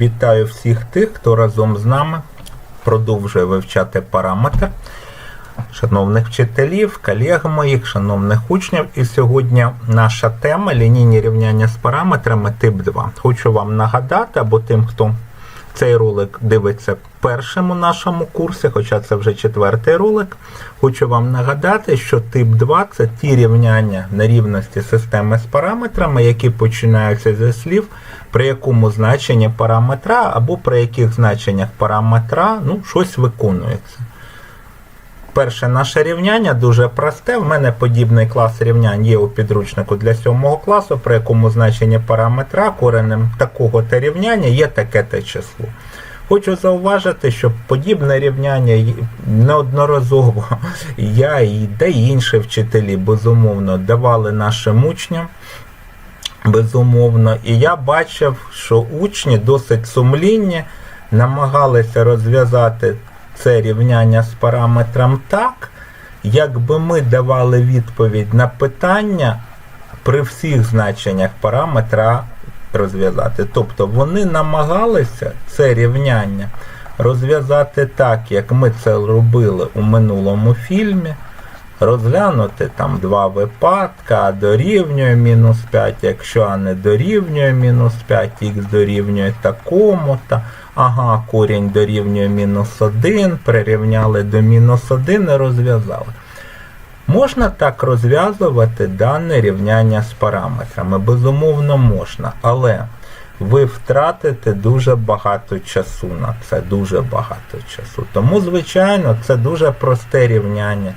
Вітаю всіх тих, хто разом з нами продовжує вивчати параметр. Шановних вчителів, колег моїх, шановних учнів. І сьогодні наша тема лінійні рівняння з параметрами тип 2. Хочу вам нагадати, або тим, хто цей ролик дивиться першим у нашому курсі, хоча це вже четвертий ролик. Хочу вам нагадати, що тип 2 це ті рівняння на рівності системи з параметрами, які починаються зі слів, при якому значенні параметра або при яких значеннях параметра ну, щось виконується. Перше наше рівняння дуже просте. В мене подібний клас рівнянь є у підручнику для 7 класу, при якому значення параметра коренем такого та рівняння є таке те число. Хочу зауважити, що подібне рівняння неодноразово я і де інші вчителі безумовно давали нашим учням. Безумовно, і я бачив, що учні досить сумлінні намагалися розв'язати це рівняння з параметром так, якби ми давали відповідь на питання при всіх значеннях параметра розв'язати. Тобто вони намагалися це рівняння розв'язати так, як ми це робили у минулому фільмі. Розглянути там два випадки, а дорівнює мінус 5, якщо а не дорівнює мінус 5, х дорівнює такому-то, ага, корінь дорівнює мінус 1, прирівняли до мінус 1 і розв'язали. Можна так розв'язувати дане рівняння з параметрами? Безумовно, можна, але ви втратите дуже багато часу на це, дуже багато часу. Тому, звичайно, це дуже просте рівняння.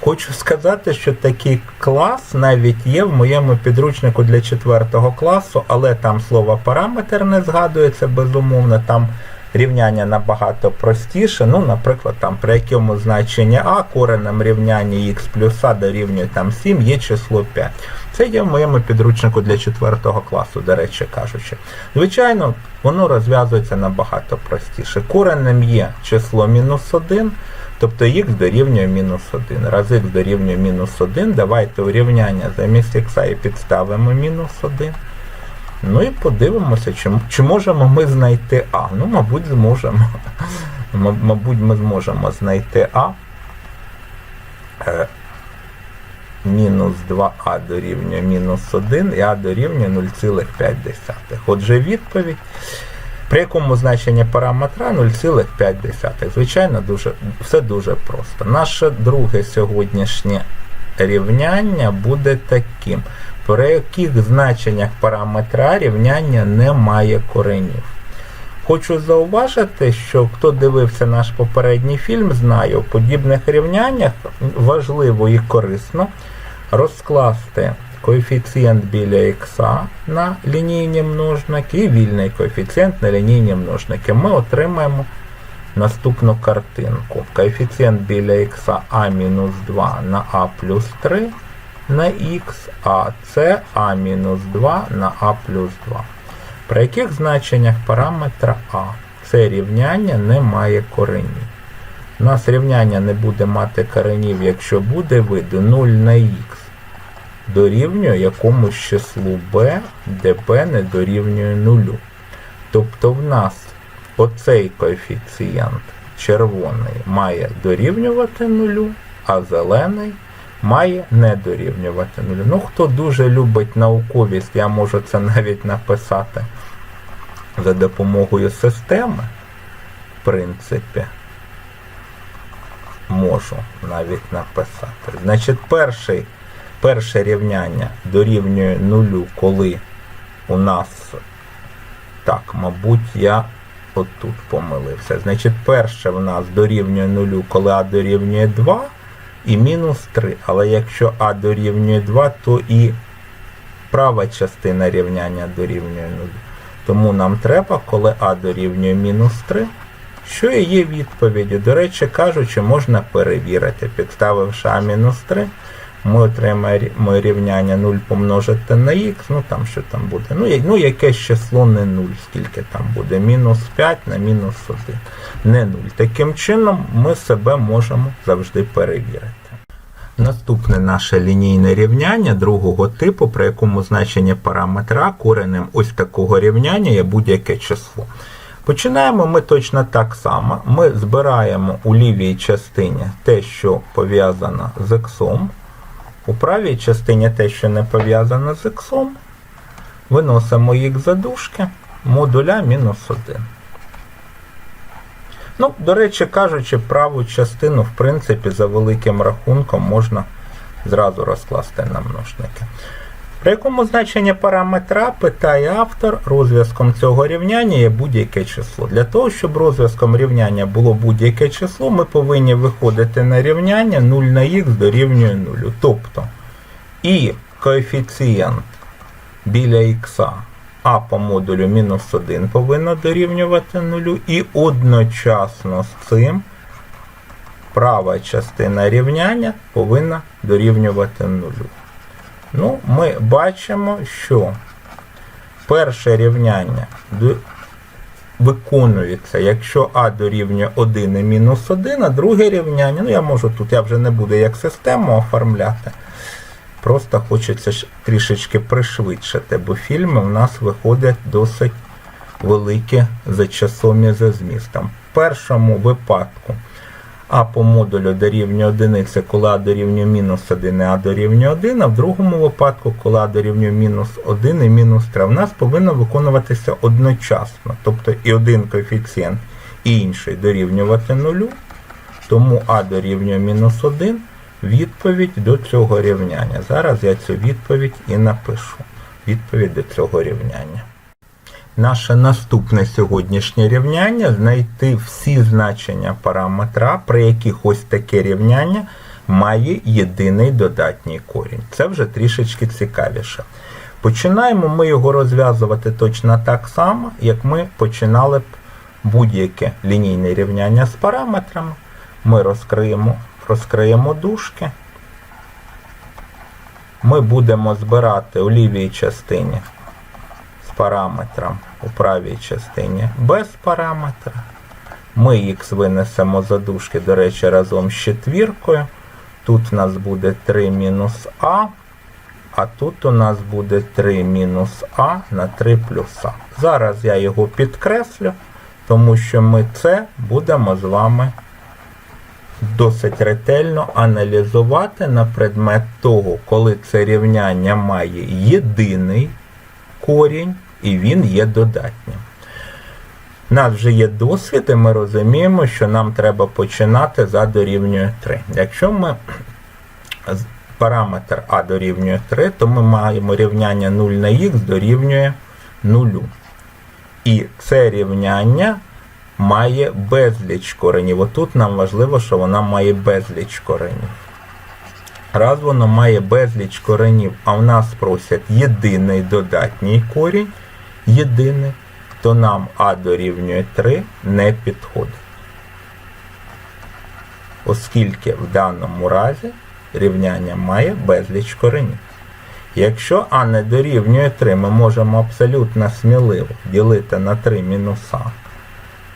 Хочу сказати, що такий клас навіть є в моєму підручнику для 4 класу, але там слово параметр не згадується безумовно. Там рівняння набагато простіше. Ну, наприклад, там при якому значенні А коренем рівняння х плюс А дорівнює там 7 є число 5. Це є в моєму підручнику для 4 класу, до речі кажучи. Звичайно, воно розв'язується набагато простіше. Коренем є число мінус 1. Тобто х дорівнює мінус 1. Раз х дорівнює мінус 1, давайте урівняння замість х і підставимо мінус 1. Ну і подивимося, чи, чи можемо ми знайти А. Ну, мабуть, зможемо. Мабуть, ми зможемо знайти А. Е, Мінус 2а дорівнює мінус 1 і а дорівнює 0,5. Отже, відповідь. При якому значення параметра 0,5. Звичайно, дуже, все дуже просто. Наше друге сьогоднішнє рівняння буде таким, при яких значеннях параметра рівняння не має коренів. Хочу зауважити, що хто дивився наш попередній фільм, знає, у подібних рівняннях важливо і корисно розкласти коефіцієнт біля х на лінійні множники і вільний коефіцієнт на лінійні множники. Ми отримаємо наступну картинку. Коефіцієнт біля х а-2 на а плюс 3 на х, а це а-2 на а плюс 2. При яких значеннях параметра а це рівняння не має коренів. У нас рівняння не буде мати коренів, якщо буде виду 0 на х дорівнює якомусь числу b, де b не дорівнює нулю. Тобто в нас оцей коефіцієнт червоний має дорівнювати нулю, а зелений має не дорівнювати нулю. Ну, хто дуже любить науковість, я можу це навіть написати за допомогою системи, в принципі, можу навіть написати. Значить, перший перше рівняння дорівнює нулю, коли у нас, так, мабуть, я отут помилився. Значить, перше в нас дорівнює нулю, коли А дорівнює 2 і мінус 3. Але якщо А дорівнює 2, то і права частина рівняння дорівнює нулю. Тому нам треба, коли А дорівнює мінус 3, що і є відповіддю. До речі, кажучи, можна перевірити, підставивши А мінус 3, ми отримаємо рівняння 0 помножити на х, ну там що там буде. Ну, я- ну якесь число не 0, скільки там буде. Мінус 5 на мінус 1. Не 0. Таким чином ми себе можемо завжди перевірити. Наступне наше лінійне рівняння другого типу, при якому значення параметра коренем ось такого рівняння є будь-яке число. Починаємо ми точно так само. Ми збираємо у лівій частині те, що пов'язано з іксом. У правій частині те, що не пов'язано з іксом. Виносимо їх за дужки модуля мінус 1. Ну, до речі, кажучи, праву частину, в принципі, за великим рахунком можна зразу розкласти на множники. При якому значенні параметра питає автор, розв'язком цього рівняння є будь-яке число. Для того, щоб розв'язком рівняння було будь-яке число, ми повинні виходити на рівняння 0 на х дорівнює 0. Тобто і коефіцієнт біля х а по модулю мінус 1 повинно дорівнювати 0, і одночасно з цим права частина рівняння повинна дорівнювати 0. Ну, ми бачимо, що перше рівняння виконується, якщо А дорівнює 1 і мінус 1, а друге рівняння, ну я можу тут, я вже не буду як систему оформляти. Просто хочеться трішечки пришвидшити, бо фільми у нас виходять досить великі за часом і за змістом. В першому випадку а по модулю дорівнює одиниці, коли А дорівнює мінус 1 і А дорівнює 1, а в другому випадку, коли А дорівнює мінус 1 і мінус 3, в нас повинно виконуватися одночасно. Тобто і один коефіцієнт, і інший дорівнювати нулю. Тому А дорівнює мінус 1, відповідь до цього рівняння. Зараз я цю відповідь і напишу. Відповідь до цього рівняння. Наше наступне сьогоднішнє рівняння знайти всі значення параметра, при яких ось таке рівняння має єдиний додатній корінь. Це вже трішечки цікавіше. Починаємо ми його розв'язувати точно так само, як ми починали б будь-яке лінійне рівняння з параметрами. Ми розкриємо, розкриємо дужки. Ми будемо збирати у лівій частині параметром у правій частині без параметра. Ми х винесемо за дужки, до речі, разом з четвіркою. Тут у нас буде 3 мінус а, а тут у нас буде 3 мінус а на 3 плюс а. Зараз я його підкреслю, тому що ми це будемо з вами досить ретельно аналізувати на предмет того, коли це рівняння має єдиний корінь і він є додатнім. У нас вже є досвід, і ми розуміємо, що нам треба починати за дорівнює 3. Якщо ми параметр А дорівнює 3, то ми маємо рівняння 0 на х дорівнює 0. І це рівняння має безліч коренів. Отут нам важливо, що вона має безліч коренів. Раз воно має безліч коренів, а в нас просять єдиний додатній корінь, єдиний, то нам А дорівнює 3 не підходить. Оскільки в даному разі рівняння має безліч коренів. Якщо А не дорівнює 3, ми можемо абсолютно сміливо ділити на 3 мінус А.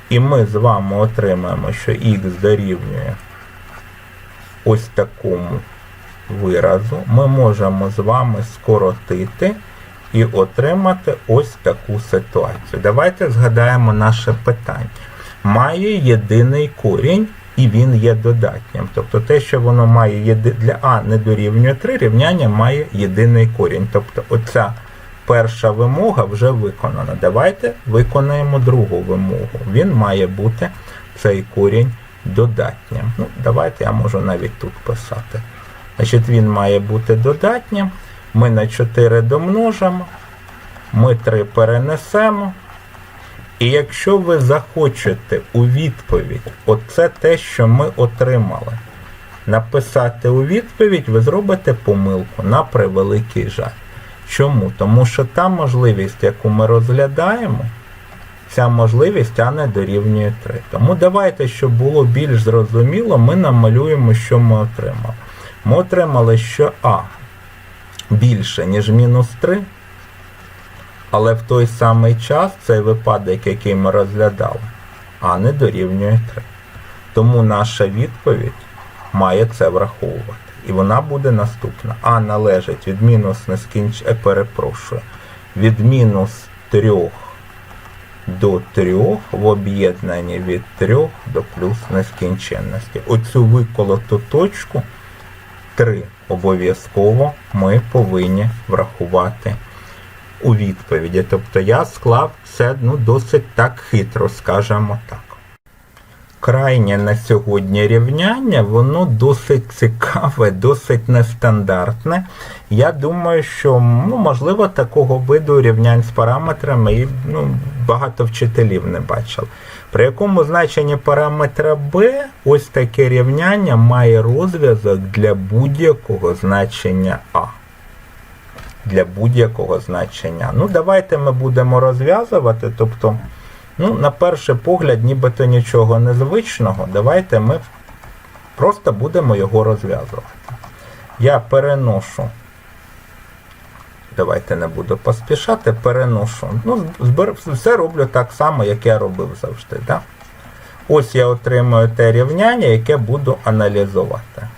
І ми з вами отримаємо, що х дорівнює ось такому виразу. Ми можемо з вами скоротити і отримати ось таку ситуацію. Давайте згадаємо наше питання. Має єдиний корінь і він є додатнім. Тобто те, що воно має єди... для А не дорівнює 3, рівняння має єдиний корінь. Тобто оця перша вимога вже виконана. Давайте виконаємо другу вимогу. Він має бути цей корінь додатнім. Ну, давайте я можу навіть тут писати. Значить, він має бути додатнім. Ми на 4 домножимо, ми 3 перенесемо. І якщо ви захочете у відповідь, оце те, що ми отримали, написати у відповідь, ви зробите помилку на превеликий жаль. Чому? Тому що та можливість, яку ми розглядаємо, ця можливість А не дорівнює 3. Тому давайте, щоб було більш зрозуміло, ми намалюємо, що ми отримали. Ми отримали, що А більше, ніж мінус 3, але в той самий час цей випадок, який ми розглядали, А не дорівнює 3. Тому наша відповідь має це враховувати. І вона буде наступна. А належить від мінус нескінч... е, перепрошую, від мінус 3 до 3 в об'єднанні від 3 до плюс нескінченності. Оцю виколоту точку 3 обов'язково ми повинні врахувати у відповіді. Тобто я склав це ну, досить так хитро, скажімо так. Крайнє на сьогодні рівняння, воно досить цікаве, досить нестандартне. Я думаю, що ну, можливо такого виду рівнянь з параметрами і ну, багато вчителів не бачив. При якому значенні параметра b ось таке рівняння має розв'язок для будь-якого значення А. Для будь-якого значення. Ну, давайте ми будемо розв'язувати. Тобто, ну, на перший погляд, нібито нічого незвичного. Давайте ми просто будемо його розв'язувати. Я переношу. Давайте не буду поспішати, переношу. Ну, збер... все роблю так само, як я робив завжди. Да? Ось я отримую те рівняння, яке буду аналізувати.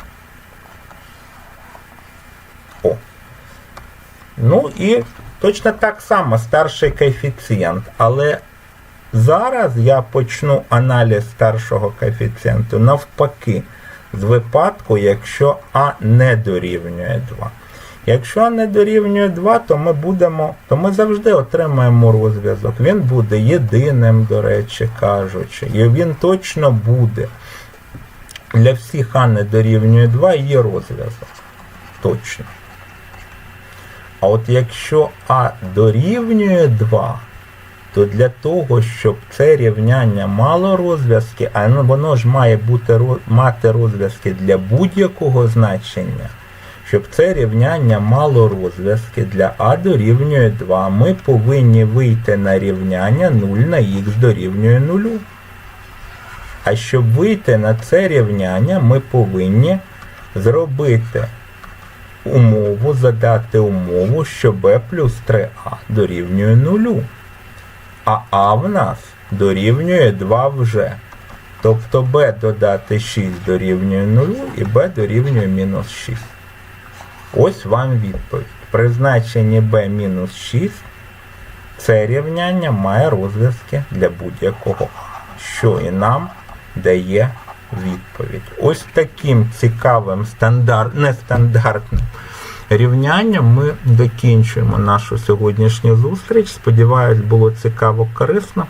О. Ну і точно так само старший коефіцієнт. Але зараз я почну аналіз старшого коефіцієнту навпаки, з випадку, якщо А не дорівнює 2. Якщо А не дорівнює 2, то ми будемо, то ми завжди отримаємо розв'язок. Він буде єдиним, до речі, кажучи. І він точно буде. Для всіх А не дорівнює 2 є розв'язок. Точно. А от якщо А дорівнює 2, то для того, щоб це рівняння мало розв'язки, а ну, воно ж має бути, мати розв'язки для будь-якого значення, щоб це рівняння мало розв'язки для А дорівнює 2, ми повинні вийти на рівняння 0 на х дорівнює 0. А щоб вийти на це рівняння, ми повинні зробити умову, задати умову, що b плюс 3а дорівнює 0. А А в нас дорівнює 2 вже. Тобто b додати 6 дорівнює 0 і b дорівнює мінус 6. Ось вам відповідь. При значенні b мінус 6 це рівняння має розв'язки для будь-якого що і нам дає відповідь. Ось таким цікавим стандарт, нестандартним рівнянням ми закінчуємо нашу сьогоднішню зустріч. Сподіваюсь, було цікаво, корисно.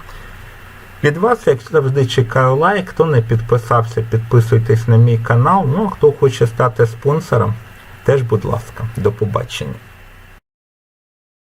Від вас, як завжди, чекаю лайк. Хто не підписався, підписуйтесь на мій канал. Ну, а хто хоче стати спонсором, теж, будь ласка, до побачення.